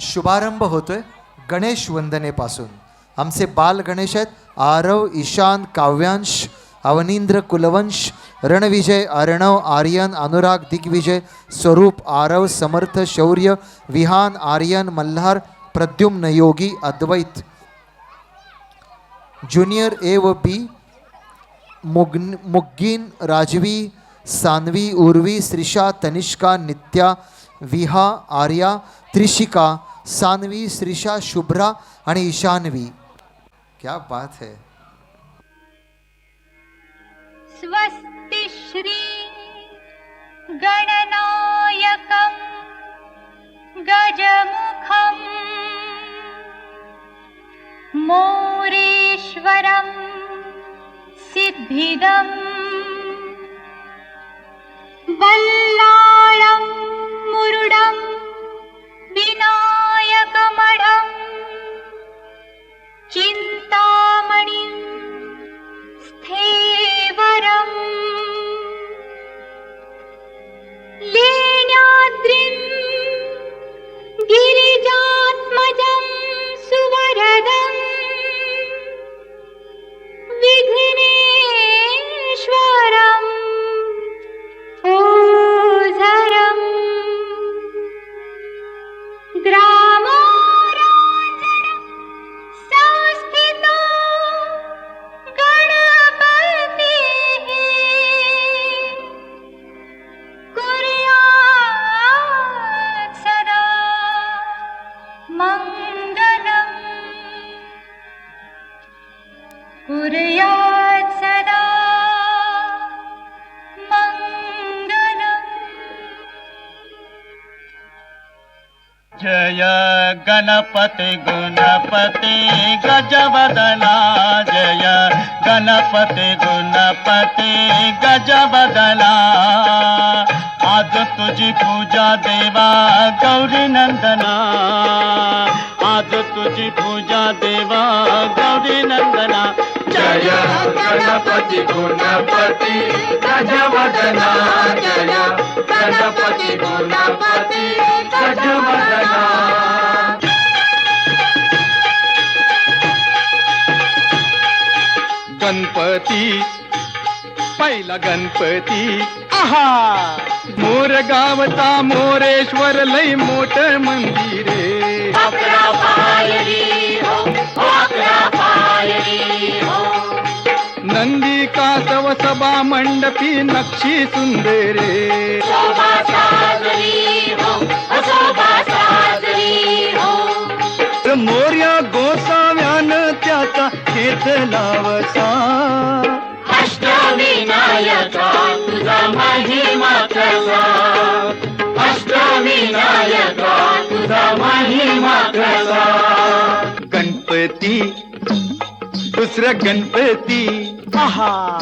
शुभारंभ होतोय गणेश वंदनेपासून. आमचे बाल गणेश आहेत आरव ईशान काव्यांश अवनींद्र कुलवंश रणविजय अर्णव आर्यन अनुराग दिग्विजय स्वरूप आरव समर्थ शौर्य विहान आर्यन मल्हार प्रद्युम्न योगी अद्वैत. ज्युनियर ए व बी मुग मुग्गीन राजवी सानवी उर्वी श्रीषा तनिष्का नित्या विहा आर्या त्रिशिका सानवी श्रीषा शुभ्रा आणि ईशानवी. क्या बात है. स्वस्ति श्री गणनायकं गजमुखं मोरेश्वरं सिद्धिदं जय गणपति गुणपति गजवदना जय गणपति गुणपति गजवदना। आज तुझी पूजा देवा गौरी नंदना। आज तुझी पूजा देवा. गौरी नंदना. जय गणपति गुणपति. गजवदना जय गणपति गुणपति. गजवदना गणपती. पहिला गणपती. आहा! मोर गावचा मोरेश्वर लय मोठ मंदिरे नंदी कासव सभा मंडपी नक्षी सुंदरे. मोर्या गोसाव्यान त्याचा हेत लावसा. अष्टविनायका तुझा महिमा कसा? अष्टविनायका तुझा महिमा कसा गणपती दुसरा गणपती. आहा.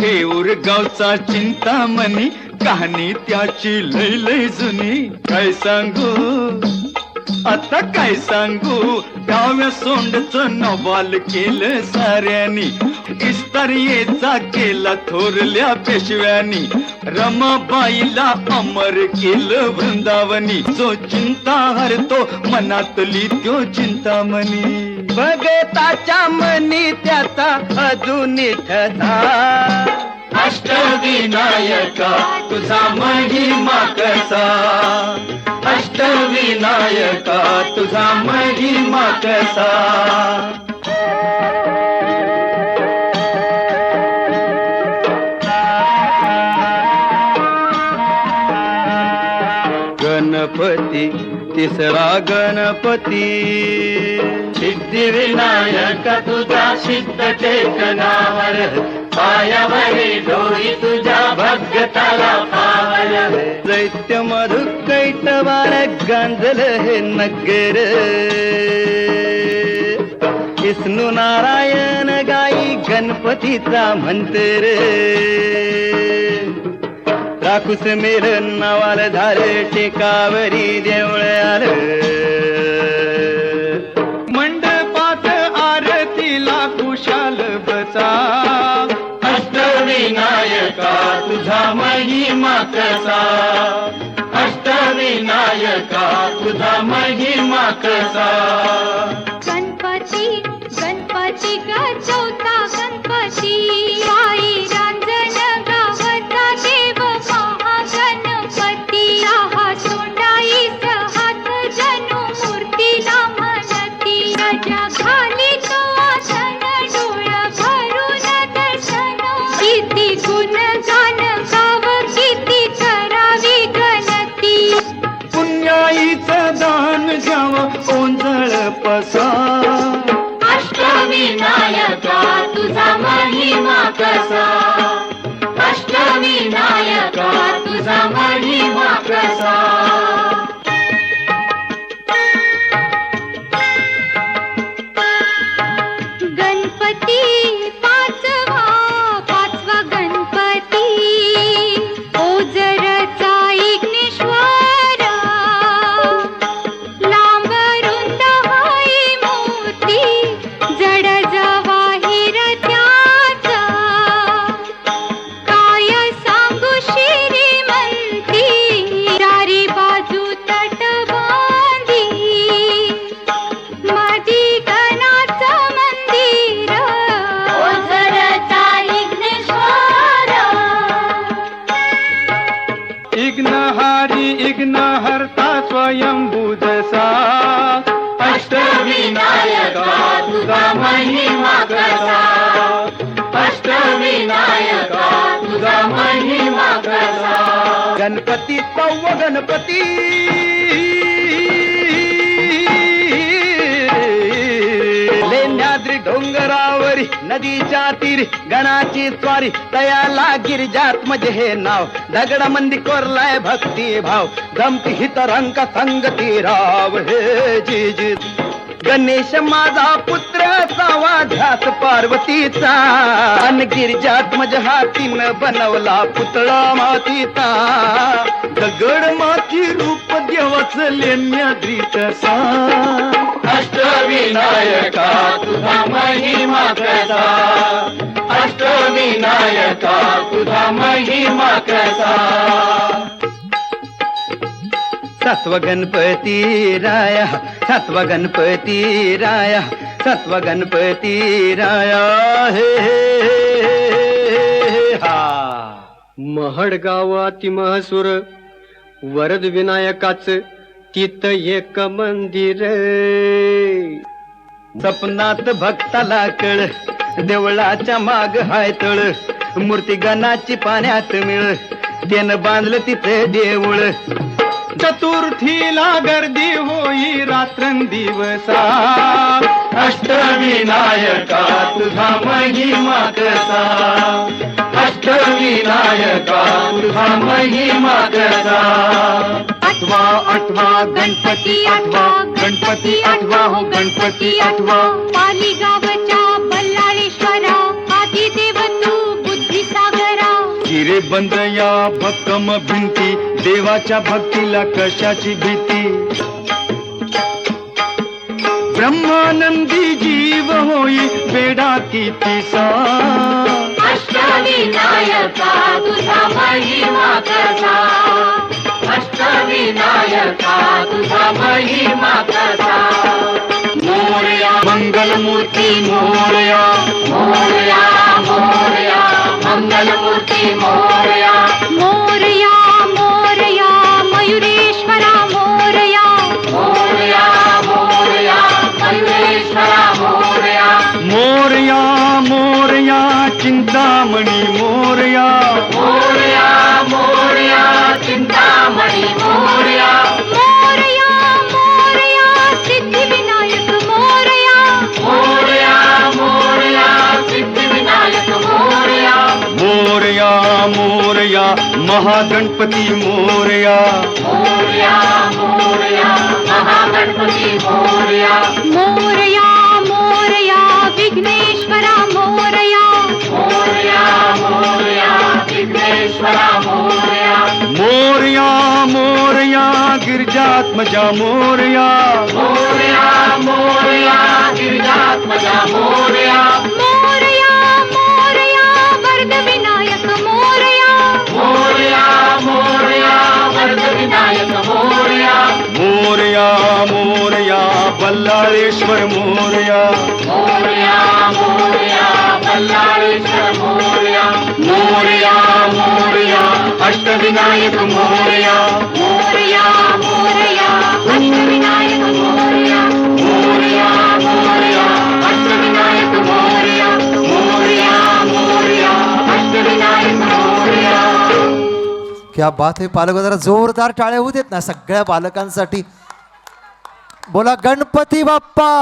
हे गावचा चिंतामणी कहाणी त्याची लय लय जुनी. काय सांगू? आता काय सांगू? डाव्या सोंडच नवाल केलं साऱ्यानी. इस्तारियेचा केला थोरल्या पेशव्यानी. रमाबाईला अमर केलं वृंदावनी. जो चिंता हरतो मनातली त्यो चिंतामणी. भगताच्या मनी त्याचा अजून ठसा अष्टविनायका तुझा महिमा कसा? अष्टविनायका तुझा महिमा कसा गणपती तिसरा गणपती. सिद्धिविनायक तुझा सिद्ध चेतनावर. पायावरी डोळी तुझ्या भगताला पावर. दैत्य मधु कैटवार गांजल हे नगर. विष्णू नारायण गाई गणपतीचा मंत्र. राखूस मेर नावाल झालं टेकावरी देवळ आलं महिमा कसा अष्टविनायका विनायका तुझा महिमा कसा महिमा महिमा अष्टविनायका तुझा महिमा गणपती सव्व गणपती. लेण्याद्री डोंगरावरी नदीच्या तीर गणाची स्वारी तयाला गिरिजात म्हणजे हे नाव. दगडामंदी कोरलाय भक्ती भाव गमती हित रंग संगती राव. हे जी जी गणेश माझा पुत्र सावा ध्यास पार्वतीचा. अन गिरिजात माझ्या हातीनं बनवला पुतळा मातीचा. दगड माती रूप देवाच लेण्याद्रीतसा अष्टविनायका तुझा महिमा कसा? अष्टविनायका तुझा महिमा कसा? सत्व गणपती राया सत्व गणपती राया सत्व गणपती राया हे हे, हे, हे, हा. महड गावाती महसूर वरद विनायकाच तिथ एक मंदिर. सपनात भक्ताला कळ देवळाच्या माग हाय तळ मूर्ती गणाची पाण्यात मिळ त्यानं बांधलं तिथे देऊळ. चतुर्थीला गर्दी होई रात्रंदिवसा. अष्टविनायका तुझा महिमा कसा अष्टविनायका तुझा महिमा कसा आठवा आठवा गणपती आठवा गणपती आठवा हो गणपती आठवा पाली गावच्या हिरे बंद या भक्कम भिंती देवाच्या भक्तीला कशाची भीती? ब्रह्मानंदी जीव होई बेडा किती सा अष्टविनायका तुझा महिमा कसा? अष्टविनायका तुझा महिमा कसा? मोरया मंगलमूर्ती मोरया मोरया मोरया. मंगलमूर्ती मोरया। मोरया मोरया मयुरेश्वरा मोरया। मोरया मोरया मयुरेश्वरा मोरया। मोरया मोरया चिंतामणी मोरया। मोरया महागणपती मोरया। मोरया मोरया महागणपती मोरया। मोरया मोरया विघ्नेश्वरा मोरया। मोरया मोरया विघ्नेश्वरा मोरया। मोरया मोरया गिरिजात्मजा मोरया। मोरया मोरया गिरिजात्मजा मोरया। मोरया नायक मोरया. मोरया मोरया मोरया. मोरया मोरया बल्लाळेश्वर मोरया. मोरया मोरया अष्टविनायक मोरया. क्या बात हे पालक जरा जोरदार टाळ्या होऊ देत ना सगळ्या पालकांसाठी बोला गणपती बाप्पा!